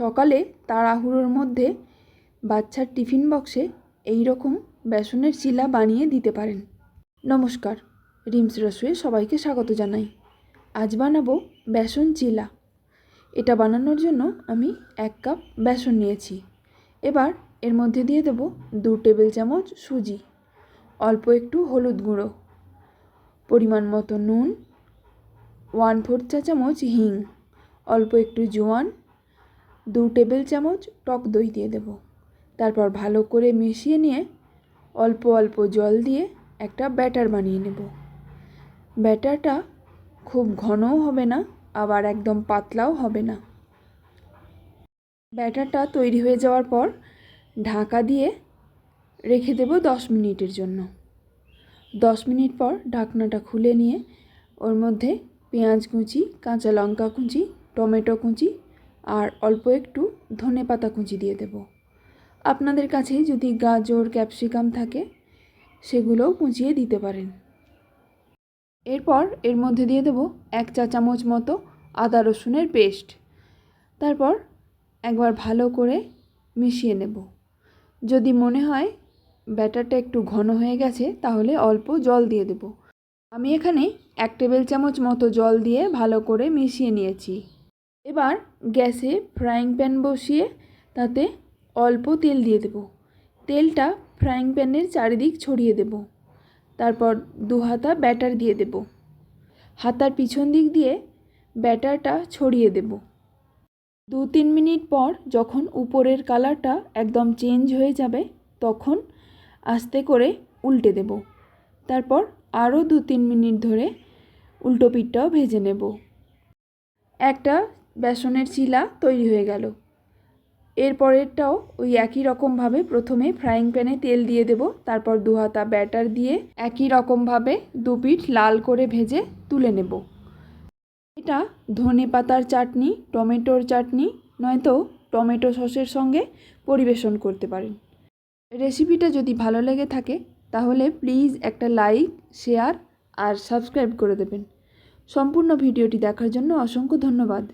সকালে তাড়াহুড়োর মধ্যে বাচ্চার টিফিন বক্সে এই রকম বেসনের চিলা বানিয়ে দিতে পারেন। নমস্কার, রিমস রসুয়ে সবাইকে স্বাগত জানাই। আজ বানাবো বেসন চিলা এটা বানানোর জন্য আমি এক কাপ বেসন নিয়েছি। এবার এর মধ্যে দিয়ে দেবো দু টেবিল চামচ সুজি, অল্প একটু হলুদ গুঁড়ো, পরিমাণ মতো নুন, ওয়ান ফোর্থ চা চামচ হিং, অল্প একটু জোয়ান দু টেবিল চামচ টক দই দিয়ে দেব। তারপর ভালো করে মিশিয়ে নিয়ে অল্প অল্প জল দিয়ে একটা ব্যাটার বানিয়ে নেব। ব্যাটারটা খুব ঘনও হবে না, আবার একদম পাতলাও হবে না। ব্যাটারটা তৈরি হয়ে যাওয়ার পর ঢাকা দিয়ে রেখে দেব দশ মিনিটের জন্য। দশ মিনিট পর ঢাকনাটা খুলে নিয়ে ওর মধ্যে পেঁয়াজ কুচি, কাঁচা লঙ্কা কুচি, টমেটো কুচি আর অল্প একটু ধনে পাতা কুচি দিয়ে দেব। আপনাদের কাছে যদি গাজর, ক্যাপসিকাম থাকে, সেগুলোও কুচিয়ে দিতে পারেন। এরপর এর মধ্যে দিয়ে দেব এক চা চামচ মতো আদা রসুনের পেস্ট। তারপর একবার ভালো করে মিশিয়ে নেব। যদি মনে হয় ব্যাটারটা একটু ঘন হয়ে গেছে, তাহলে অল্প জল দিয়ে দেব। আমি এখানে এক টেবিল চামচ মতো জল দিয়ে ভালো করে মিশিয়ে নিয়েছি। এবার গ্যাসে ফ্রাইং প্যান বসিয়ে তাতে অল্প তেল দিয়ে দেব। তেলটা ফ্রাইং প্যানের চারিদিক ছড়িয়ে দেব। তারপর দু হাতা ব্যাটার দিয়ে দেব। হাতার পিছন দিক দিয়ে ব্যাটারটা ছড়িয়ে দেব। দু তিন মিনিট পর যখন উপরের কালারটা একদম চেঞ্জ হয়ে যাবে, তখন আস্তে করে উল্টে দেব। তারপর আরও দু তিন মিনিট ধরে উল্টো পিঠটাও ভেজে নেব। একটা বেসনের চিলা তৈরি হয়ে গেল। এরপরেরটাও ওই একই রকমভাবে প্রথমে ফ্রাইং প্যানে তেল দিয়ে দেব, তারপর দু হাতা ব্যাটার দিয়ে একই রকমভাবে দু পিঠ লাল করে ভেজে তুলে নেব। এটা ধনে পাতার চাটনি, টমেটোর চাটনি, নয়তো টমেটো সসের সঙ্গে পরিবেশন করতে পারেন। রেসিপিটা যদি ভালো লেগে থাকে, তাহলে প্লিজ একটা লাইক, শেয়ার আর সাবস্ক্রাইব করে দেবেন। সম্পূর্ণ ভিডিওটি দেখার জন্য অসংখ্য ধন্যবাদ।